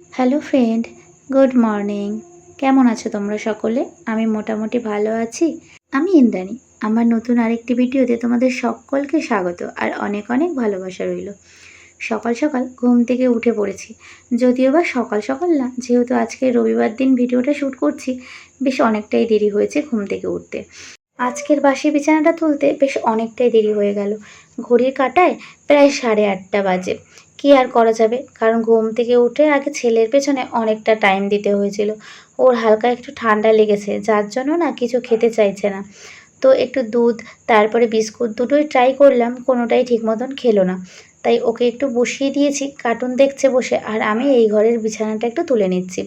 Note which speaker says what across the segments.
Speaker 1: Hello friend good morning কেমন আছো তোমরা সকলে? আমি মোটামুটি ভালো আছি। আমি ইন্দ্রাণী। আমার নতুন আরেকটি ভিডিওতে তোমাদের সকলকে স্বাগত আর অনেক অনেক ভালোবাসা রইল। সকাল সকাল ঘুম থেকে উঠে পড়েছি। যদিও বা সকাল সকাল না, যেহেতু আজকে রবিবার দিন ভিডিওটা শ্যুট করছি, বেশ অনেকটাই দেরি হয়েছে ঘুম থেকে উঠতে। আজকের বাসি বিছানাটা তুলতে বেশ অনেকটাই দেরি হয়ে গেল। ঘড়ির কাটায় প্রায় সাড়ে আটটা বাজে। কি আর করা যাবে? কারণ ঘুম থেকে উঠে আগে ছেলের পেছনে অনেকটা টাইম দিতে হয়েছিল। ওর হালকা একটু ঠান্ডা লেগেছে, যার জন্য না কিছু খেতে চাইছে না। তো একটু দুধ, তারপরে বিস্কুট দুটোই ট্রাই করলাম, কোনোটাই ঠিক মতন খেলো না। তাই ওকে একটু বসিয়ে দিয়েছি কার্টুন দেখছে বসে, আর আমি এই ঘরের বিছানাটা একটু তুলে নিচ্ছি।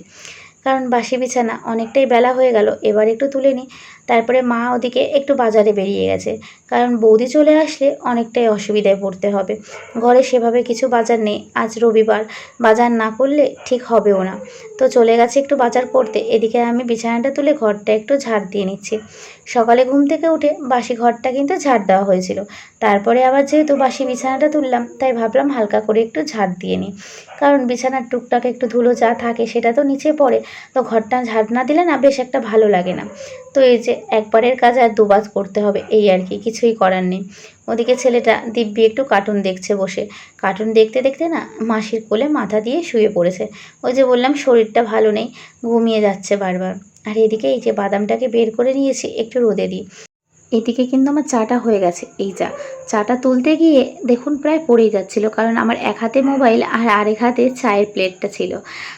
Speaker 1: কারণ বাসি বিছানা অনেকটাই বেলা হয়ে গেল, এবার একটু তুলে নিই। তারপরে মা ওদিকে একটু বাজারে বেরিয়ে গেছে, কারণ বৌদি চলে আসলে অনেকটাই অসুবিধায় পড়তে হবে। ঘরে সেভাবে কিছু বাজার নেই, আজ রবিবার, বাজার না করলে ঠিক হবেও না। তো চলে গেছে একটু বাজার করতে, এদিকে আমি বিছানাটা তুলে ঘরটা একটু ঝাড় দিয়ে নিচ্ছি। সকালে ঘুম থেকে উঠে বাসি ঘরটা কিন্তু ঝাড় দেওয়া হয়েছিল। তারপরে আবার যেহেতু বাসি বিছানাটা তুললাম, তাই ভাবলাম হালকা করে একটু ঝাড় দিয়ে নিই। কারণ বিছানার টুকটাক একটু ধুলো যা থাকে সেটা তো নিচে পড়ে, তো ঘরটা ঝাড় না দিলে না বেশ একটা ভালো লাগে না। তো এই যে একবারের কাজ আর দুবার করতে হবে, এই আর কি, কিছুই করার নেই। ওদিকে ছেলেটা দিব্যি একটু কার্টুন দেখছে বসে। কার্টুন দেখতে দেখতে না মাসির কোলে মাথা দিয়ে শুয়ে পড়েছে। ওই যে বললাম শরীরটা ভালো নেই, ঘুমিয়ে যাচ্ছে বারবার। আর এদিকে এই যে বাদামটাকে বের করে নিয়েছি, একটু রোদে দিই। এদিকে কিন্তু আমার চাটা হয়ে গেছে, এই চা চাটা তুলতে গিয়ে দেখুন প্রায় পড়েই যাচ্ছিল, কারণ আমার এক হাতে মোবাইল আর আরেক হাতে চায়ের প্লেটটা ছিল।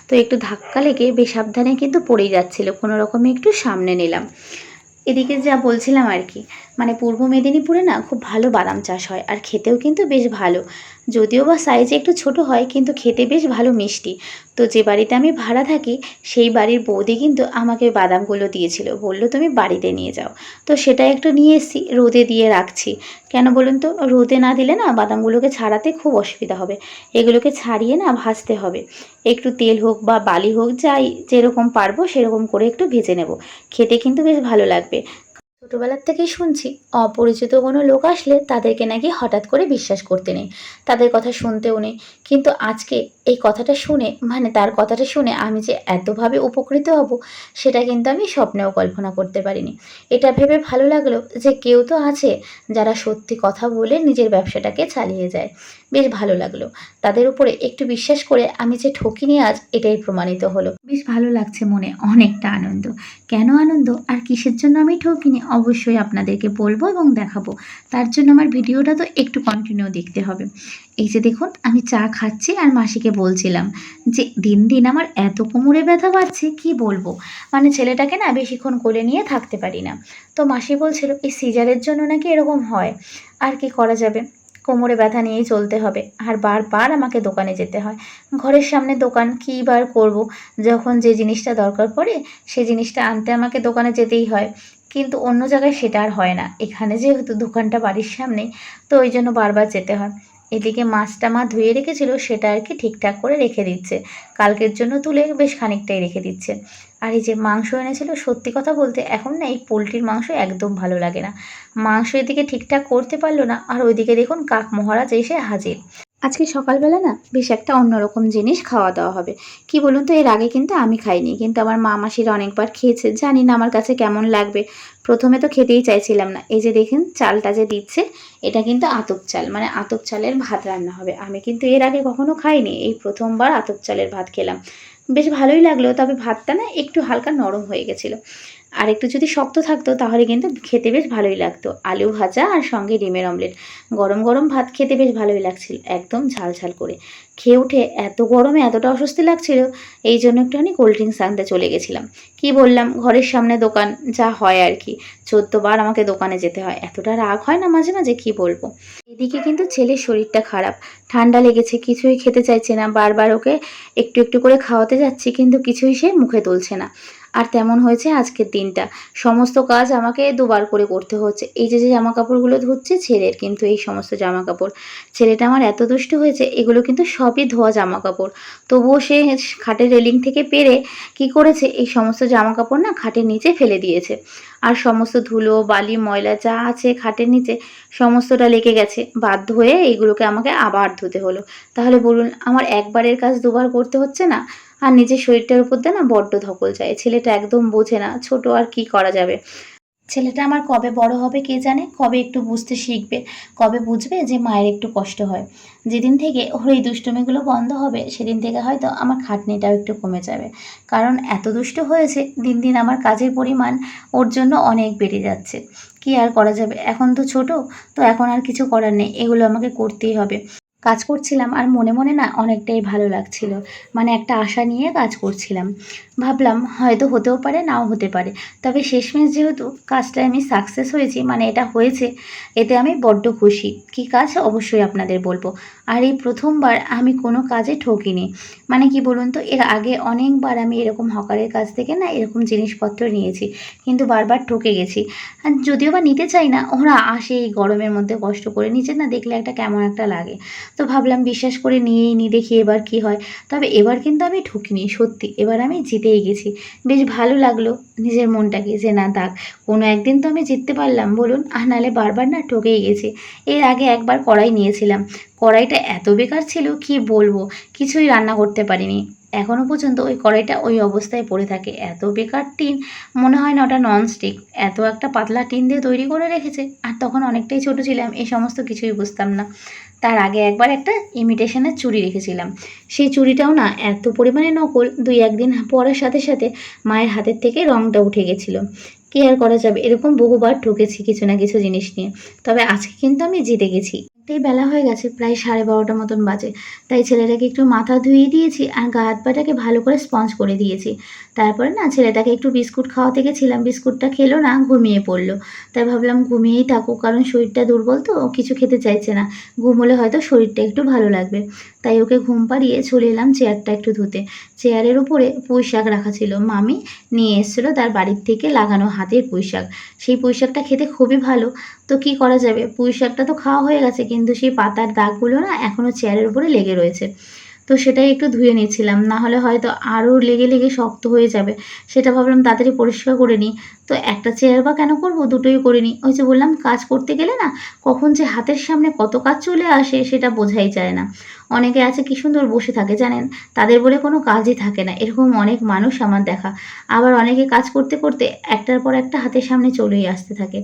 Speaker 1: তো একটু ধাক্কা লেগে বেসাবধানে কিন্তু পড়েই যাচ্ছিল, কোনো রকমে একটু সামনে নিলাম। এদিকে যা বলছিলাম আর কি মানে পূর্ব মেদিনীপুরে না খুব ভালো বাদাম চাষ হয় আর খেতেও কিন্তু বেশ ভালো। যদিও বা সাইজে একটু ছোট হয় কিন্তু খেতে বেশ ভালো মিষ্টি। তো যে বাড়িতে আমি ভাড়া থাকি, সেই বাড়ির বৌদি কিন্তু আমাকে বাদামগুলো দিয়েছিল। বলল, তুমি বাড়িতে নিয়ে যাও। তো সেটা একটু নিয়ে এসেছি, রোদে দিয়ে রাখছি। কেন বলুন তো, রোদে না দিলে না বাদামগুলোকে ছাড়াতে খুব অসুবিধা হবে। এগুলোকে ছাড়িয়ে না ভাজতে হবে। একটু তেল হোক বা বালি হোক, যাই যেরকম পারব সেরকম করে একটু ভেজে নেব। খেতে কিন্তু বেশ ভালো লাগবে। ছোটোবেলার থেকেই শুনছি, অপরিচিত কোনো লোক আসলে তাদেরকে নাকি হঠাৎ করে বিশ্বাস করতে নেই। তাদের কথা শুনতেও নেই। কিন্তু আজকে এই কথাটা শুনে মানে তার কথাটা শুনে আমি যে এতভাবে উপকৃত হব, সেটা কিন্তু আমি স্বপ্নেও কল্পনা করতে পারিনি। এটা ভেবে ভালো লাগল যে কেউ তো আছে যারা সত্যি কথা বলে নিজের ব্যবসাটাকে চালিয়ে যায়। বেশ ভালো লাগল। তাদের উপরে একটু বিশ্বাস করে আমি যে ঠকিনি আজ এটাই প্রমাণিত হলো। বেশ ভালো লাগছে মনে অনেকটা আনন্দ। কেন আনন্দ? আর কিসের জন্য আমি ঠকিনি অবশ্যই আপনাদেরকে বলব এবং দেখাবো। তার জন্য আমার ভিডিওটা তো একটু কন্টিনিউ দেখতে হবে। এই যে দেখুন, আমি চা খাচ্ছি আর মাসিকে বলছিলাম যে, দিন দিন আমার এত কোমরে ব্যথা পাচ্ছে কি বলব? মানে ছেলেটাকে না বেশিক্ষণ কোলে নিয়ে থাকতে পারি না। তো মাসি বলছিল, এই সিজারের জন্য নাকি এরকম হয়? আর কি করা যাবে? কোমরে ব্যথা নিয়েই চলতে হবে। আর বারবার আমাকে দোকানে যেতে হয়। ঘরের সামনে দোকান কী বার করব? যখন যে জিনিসটা দরকার পড়ে সেই জিনিসটা আনতে আমাকে দোকানে যেতেই হয়। কিন্তু অন্য জায়গায় সেটা আর হয় না। এখানে যেহেতু দোকানটা বাড়ির সামনে, তো ওই জন্য বারবার যেতে হয়। এদিকে মাছটা মা ধুয়ে রেখেছিল, সেটা আর কি ঠিকঠাক করে রেখে দিচ্ছে। কালকের জন্য তুলে বেশ খানিকটাই রেখে দিচ্ছে। আর এই যে মাংস এনেছিল, সত্যি কথা বলতে এখন না এই পোলট্রির মাংস একদম ভালো লাগে না। মাংস এদিকে ঠিকঠাক করতে পারল না, আর ওইদিকে দেখুন কাক মহারাজ এসে হাজির। আজকে সকালবেলা না বেশ একটা অন্যরকম জিনিস খাওয়া দাওয়া হবে। কি বলুন তো, এর আগে কিন্তু আমি খাইনি, কিন্তু আমার মা মাসিরা অনেকবার খেয়েছে। জানি না আমার কাছে কেমন লাগবে। প্রথমে তো খেতেই চাইছিলাম না। এই যে দেখেন চালটা যে দিচ্ছে, এটা কিন্তু আতপ চাল মানে আতপ চালের ভাত রান্না হবে। আমি কিন্তু এর আগে কখনো খাইনি, এই প্রথমবার আতপ চালের ভাত খেলাম। বেশ ভালোই লাগল তবে ভাতটা না একটু হালকা নরম হয়ে গেছিল। আর একটু যদি শক্ত থাকতো, তাহলে কিন্তু খেতে বেশ ভালোই লাগতো। আলু ভাজা আর সঙ্গে ডিমের অমলেট। গরম গরম ভাত খেতে বেশ ভালোই লাগছিল, একদম ঝাল ঝাল করে। খেয়ে উঠে এত গরমে এতটা অস্বস্তি লাগছিল, এই জন্য একটুখানি কোল্ড ড্রিঙ্কস আনতে চলে গেছিলাম। কি বললাম, ঘরের সামনে দোকান, যা হয় আর কি। চোদ্দবার আমাকে দোকানে যেতে হয়। এতটা রাগ হয় না মাঝে মাঝে, কি বলব? এদিকে কিন্তু ছেলের শরীরটা খারাপ। ঠান্ডা লেগেছে, কিছুই খেতে চাইছে না। বারবার ওকে একটু একটু করে খাওয়াতে যাচ্ছি, কিন্তু কিছুই সে মুখে তুলছে না। আর তেমন হয়েছে আজকের দিনটা। সমস্ত কাজ আমাকে দুবার করে করতে হচ্ছে। এই যে যে জামা কাপড়গুলো ধুচ্ছে, ছেলের কিন্তু এই সমস্ত জামা কাপড় ছেলেটা আমার এত দুষ্ট হয়েছে, এগুলো কিন্তু সবই ধোয়া জামা কাপড় তবুও সে খাটের রেলিং থেকে পেরে কি করেছে, এই সমস্ত জামা কাপড় না খাটের নিচে ফেলে দিয়েছে। আর সমস্ত ধুলো, বালি, ময়লা যা আছে খাটের নিচে সমস্তটা লেগে গেছে। বাধ্য হয়ে এইগুলোকে আমাকে আবার ধুতে হলো। তাহলে বলুন, আমার একবারের কাজ দুবার করতে হচ্ছে না? আর নিজের শরীরটার উপর দিয়ে না বড্ড ধকল যায়। ছেলেটা একদম বোঝে না ছোট আর কি করা যাবে। ছেলেটা আমার কবে বড় হবে কে জানে? কবে একটু বুঝতে শিখবে, কবে বুঝবে যে মায়ের একটু কষ্ট হয়। যেদিন থেকে ওর এই দুষ্টুমিগুলো বন্ধ হবে, সেদিন থেকে হয়তো আমার খাটনিটাও একটু কমে যাবে। কারণ এত দুষ্ট হয়েছে, দিন দিন আমার কাজের পরিমাণ ওর জন্য অনেক বেড়ে যাচ্ছে। কি আর করা যাবে? এখন তো ছোট, তো এখন আর কিছু করার নেই, এগুলো আমাকে করতেই হবে। কাজ করছিলাম আর মনে মনে না অনেকটাই ভালো লাগছিল। মানে একটা আশা নিয়ে কাজ করছিলাম। ভাবলাম হয়তো হতেও পারে, নাও হতে পারে। তবে শেষমেশ যেহেতু কাজটায় আমি সাকসেস হয়েছি মানে এটা হয়েছে, এতে আমি বড্ড খুশি। কি কাজ? অবশ্যই আপনাদের বলব। আর এই প্রথমবার আমি কোনো কাজে ঠকিনি। মানে কি বলুন তো, এর আগে অনেকবার আমি এরকম হকারের কাছ থেকে না এরকম জিনিসপত্র নিয়েছি, কিন্তু বারবার ঠকে গেছি। আর যদিও বা নিতে চাই না, ওরা আসে এই গরমের মধ্যে কষ্ট করে নিচে না দেখলে একটা কেমন একটা লাগে। তো ভাবলাম বিশ্বাস করে নিয়েই নি, দেখি এবার কি হয়। তবে এবার কিন্তু আমি ঠকিনি সত্যি। এবার আমি জিতেই গেছি। বেশ ভালো লাগল নিজের মনটাকে যে না থাক, কোনো একদিন তো আমি জিততে পারলাম, বলুন। আর নাহলে বারবার না ঠকেই গেছি। এর আগে একবার কড়াই নিয়েছিলাম। কড়াইটা এত বেকার ছিল, কি বলব? কিছুই রান্না করতে পারিনি। এখনও পর্যন্ত ওই কড়াইটা ওই অবস্থায় পড়ে থাকে। এত বেকার টিন, মনে হয় না ওটা ননস্টিক এত একটা পাতলা টিন দিয়ে তৈরি করে রেখেছে। আর তখন অনেকটাই ছোট ছিলাম এই সমস্ত কিছুই বুঝতাম না। তার আগে একবার একটা ইমিটেশনের চুড়ি রেখেছিলাম। সেই চুড়িটাও না এত পরিমাণে নকল, দুই একদিন পরার সাথে সাথে মায়ের হাতের থেকে রংটা উঠে গেছিল। কি আর করা যাবে? এরকম বহুবার ঠকেছি কিছু না কিছু জিনিস নিয়ে। তবে আজকে কিন্তু আমি জিতে গেছি। এই বেলা হয়ে গেছে, প্রায় সাড়ে বারোটা মতন বাজে। তাই ছেলেটাকে একটু মাথা ধুয়ে দিয়েছি আর গা হাত পাটাকে ভালো করে স্পঞ্জ করে দিয়েছি। তারপরে না ছেলেটাকে একটু বিস্কুট খাওয়াতে গেছিলাম, বিস্কুটটা খেলো না, ঘুমিয়ে পড়ল। তাই ভাবলাম ঘুমিয়েই থাকুক, কারণ শরীরটা দুর্বল তো কিছু খেতে চাইছে না। ঘুম হলে হয়তো শরীরটা একটু ভালো লাগবে। তাই ওকে ঘুম পাড়িয়ে চলে এলাম চেয়ারটা একটু ধুতে। চেয়ারের উপরে পুঁই শাক রাখা ছিল। মামি নিয়ে এসেছিল তার বাড়ির থেকে লাগানো হাতের পুঁই শাক সেই পুঁই শাকটা খেতে খুবই ভালো। তো কি করা যাবে? পুঁই শাকটা তো খাওয়া হয়ে গেছে কিন্তু সেই পাতার দাগগুলো না এখনও চেয়ারের উপরে লেগে রয়েছে। তো সেটাই একটু ধুয়ে নিয়েছিলাম না হলে হয়তো আরও লেগে লেগে শক্ত হয়ে যাবে। সেটা ভাবলাম তাড়াতাড়ি পরিষ্কার করে নিই। তো একটা চেয়ার বা কেন করব দুটোই করে নিই। ওই যে বললাম, কাজ করতে গেলে না কখন যে হাতের সামনে কত কাজ চলে আসে সেটা বোঝাই যায় না। অনেকে আছে কি সুন্দর বসে থাকে জানেন? তাদের বলে কোনো কাজই থাকে না। এরকম অনেক মানুষ আমার দেখা। আবার অনেকে কাজ করতে করতে একটার পর একটা হাতের সামনে চলেই আসতে থাকে।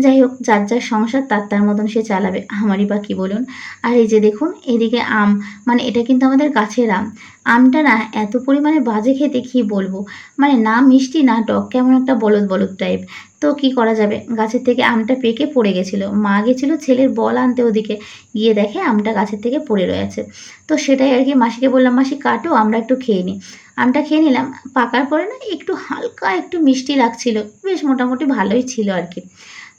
Speaker 1: যাই হোক, যার যার সংসার, তার তার মতন সে চালাবে। আমারই বা কী বলুন? আর এই যে দেখুন, এদিকে আম। মানে এটা কিন্তু আমাদের গাছের আম। আমটা না এত পরিমাণে বাজে খেতে কী বলব? মানে না মিষ্টি, না টক, কেমন একটা বলদ বলদ টাইপ তো কি করা যাবে? গাছের থেকে আমটা পেকে পড়ে গেছিল। মা গেছিল ছেলের বল আনতে ওদিকে। গিয়ে দেখে আমটা গাছের থেকে পড়ে রয়েছে। তো সেটাই আর কি মাসিকে বললাম, মাসি, কাটো, আমরা একটু খেয়ে নিই। আমটা খেয়ে নিলাম। পাকার পরে না একটু হালকা একটু মিষ্টি লাগছিল। বেশ মোটামুটি ভালোই ছিল আর কি।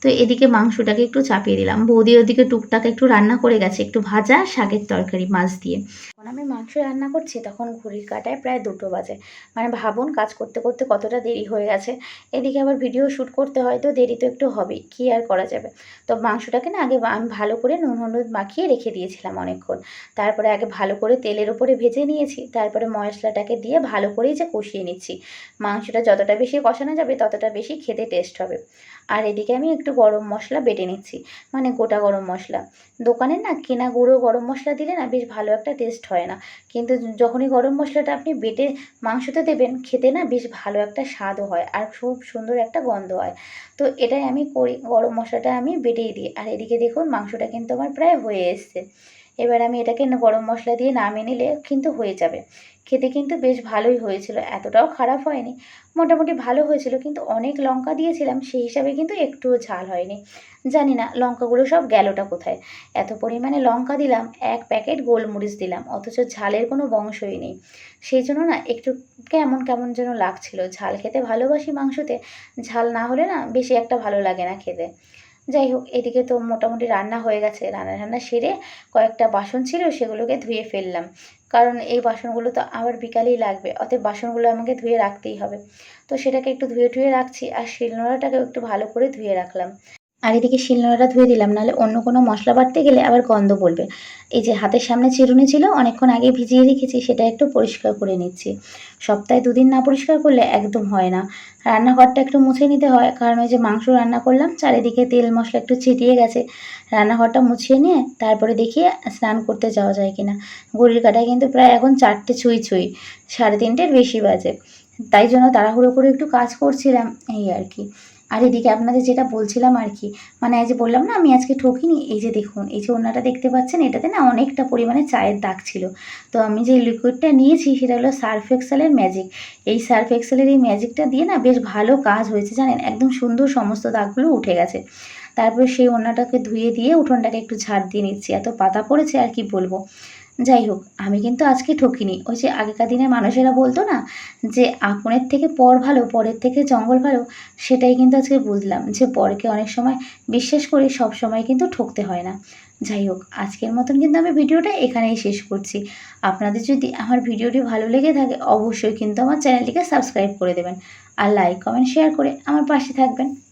Speaker 1: তো এদিকে মাংসটাকে একটু চাপিয়ে দিলাম। বৌদি ওদিকে টুকটাক একটু রান্না করে গেছে, একটু ভাজা শাকের তরকারি মাছ দিয়ে। যখন আমি মাংস রান্না করছি, তখন ঘড়ির কাটায় প্রায় দুটো বাজে। মানে ভাবুন কাজ করতে করতে কতটা দেরি হয়ে গেছে। এদিকে আবার ভিডিও শ্যুট করতে হয়, তো দেরি তো একটু হবেই, কী আর করা যাবে? তো মাংসটাকে না আগে আমি ভালো করে নুন, হলুদ মাখিয়ে রেখে দিয়েছিলাম অনেকক্ষণ। তারপরে আগে ভালো করে তেলের উপরে ভেজে নিয়েছি, তারপরে মশলাটাকে দিয়ে ভালো করেই যে কষিয়ে নিচ্ছি। মাংসটা যতটা বেশি কষানো যাবে, ততটা বেশি খেতে টেস্ট হবে। আর এদিকে আমি একটু গরম মশলা বেটে নিচ্ছি মানে গোটা গরম মশলা। দোকানে না কেনা গুঁড়ো গরম মশলা দিলে না বেশ ভালো একটা টেস্ট হয় না। কিন্তু যখনই গরম মশলাটা আপনি বেটে মাংসতে দেবেন, খেতে না বেশ ভালো একটা স্বাদও হয় আর খুব সুন্দর একটা গন্ধ হয়। তো এটাই আমি করি, গরম মশলাটা আমি বেটেই দিই। আর এদিকে দেখুন মাংসটা কিন্তু আমার প্রায় হয়ে এসছে। এবার আমি এটাকে গরম মশলা দিয়ে নামিয়ে নিলে কিন্তু হয়ে যাবে। খেতে কিন্তু বেশ ভালোই হয়েছিল, এতটাও খারাপ হয়নি। মোটামুটি ভালো হয়েছিল, কিন্তু অনেক লঙ্কা দিয়েছিলাম, সেই হিসাবে কিন্তু একটুও ঝাল হয়নি। জানি না লঙ্কাগুলো সব গেলোটা কোথায়। এত পরিমাণে লঙ্কা দিলাম, এক প্যাকেট গোলমরিচ দিলাম, অথচ ঝালের কোনো বংশই নেই। সেই জন্য না একটু কেমন কেমন যেন লাগছিল। ঝাল খেতে ভালোবাসি মাংসতে, ঝাল না হলে না বেশি একটা ভালো লাগে না খেতে। যাই হোক, এদিকে তো মোটামুটি রান্না হয়ে গেছে। রান্না রান্না সেরে কয়েকটা বাসন ছিল, সেগুলোকে ধুয়ে ফেললাম। কারণ এই বাসনগুলো তো আবার বিকালেই লাগবে, অতএব বাসনগুলো আমাকে ধুয়ে রাখতেই হবে। তো সেটাকে একটু ধুয়ে ধুয়ে রাখছি, আর শিলনোড়াটাকেও একটু ভালো করে ধুয়ে রাখলাম। আর এদিকে শিলনোড়াটা ধুয়ে দিলাম, নাহলে অন্য কোনো মশলা বাটতে গেলে আবার গন্ধ বলবে। এই যে হাতের সামনে চিরুনি ছিল, অনেকক্ষণ আগে ভিজিয়ে রেখেছি, সেটা একটু পরিষ্কার করে নিচ্ছি। সপ্তাহে দুদিন না পরিষ্কার করলে একদম হয় না। রান্নাঘরটা একটু মুছে নিতে হয়। কারণ ওই যে মাংস রান্না করলাম, চারিদিকে তেল মশলা একটু ছিটিয়ে গেছে। রান্নাঘরটা মুছিয়ে নিয়ে তারপরে দেখি স্নান করতে যাওয়া যায় কিনা। ঘড়ির কাটায় কিন্তু প্রায় এখন চারটে ছুঁই ছুঁই, সাড়ে তিনটের বেশি বাজে। তাই জন্য তাড়াহুড়ো করে একটু কাজ করছিলাম, এই আর কি। আর এদিকে আপনাদের যেটা বলছিলাম আর কি মানে যে বললাম না, আমি আজকে ঠকিনি, এই যে দেখুন, এই যে ওনাটা দেখতে পাচ্ছেন, এটাতে না অনেকটা পরিমাণে চায়ের দাগ ছিল। তো আমি যে লিকুইডটা নিয়েছি, সেটা হলো সার্ফ এক্সেলের ম্যাজিক। এই সার্ফ এক্সেলের এই ম্যাজিকটা দিয়ে না বেশ ভালো কাজ হয়েছে, জানেন, একদম সুন্দর সমস্ত দাগগুলো উঠে গেছে। তারপরে সেই ওনাটাকে ধুয়ে দিয়ে উঠোনটাকে একটু ঝাড় দিয়ে নিচ্ছি, এত পাতা পড়েছে আর কি বলব। যাই হোক আমি কিন্তু আজকে ঠকিনি। ওই যে আগেকার দিনের মানুষেরা বলতো না যে, আপনের থেকে পর ভালো, পরের থেকে জঙ্গল ভালো, সেটাই কিন্তু আজকে বুঝলাম যে, পরকে অনেক সময় বিশ্বাস করি সব সময় কিন্তু ঠকতে হয় না। যাই হোক আজকের মতন কিন্তু আমি ভিডিওটা এখানেই শেষ করছি। আপনাদের যদি আমার ভিডিওটি ভালো লেগে থাকে, অবশ্যই কিন্তু আমার চ্যানেলটিকে সাবস্ক্রাইব করে দেবেন। আর লাইক, কমেন্ট, শেয়ার করে আমার পাশে থাকবেন।